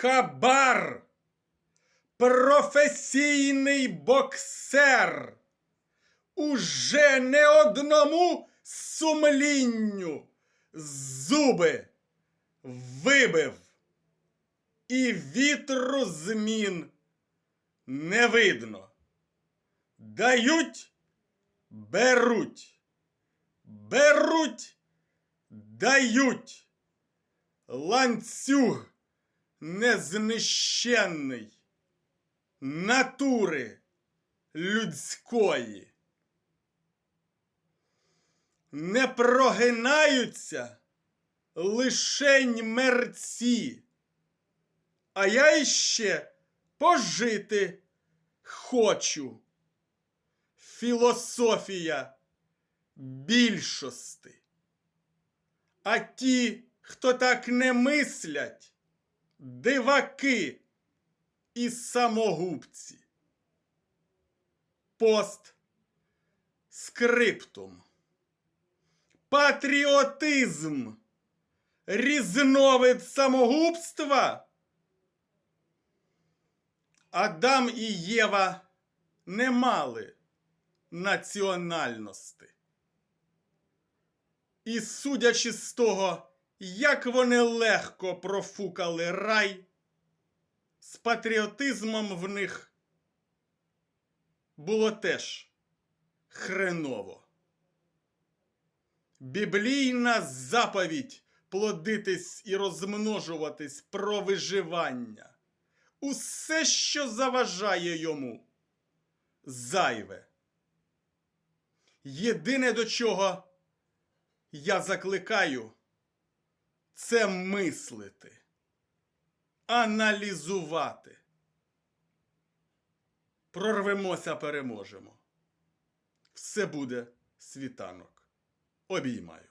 Хабар. Професійний боксер. Уже не одному сумлінню зуби вибив. І вітру змін не видно. Дають, беруть, беруть, дають. Ланцюг незнищенний натури людської. Не прогинаються лишень мерці, а я іще пожити хочу. Філософія більшости. А ті, хто так не мислять, диваки і самогубці. Пост скриптум. Патріотизм. Різновид самогубства. Адам і Єва не мали національності. І судячи з того, як вони легко профукали рай, з патріотизмом в них було теж хреново. Біблійна заповідь плодитись і розмножуватись про виживання. Усе, що заважає йому, зайве. Єдине до чого я закликаю, це мислити, аналізувати. Прорвемося, переможемо. Все буде світанок. Обіймаю.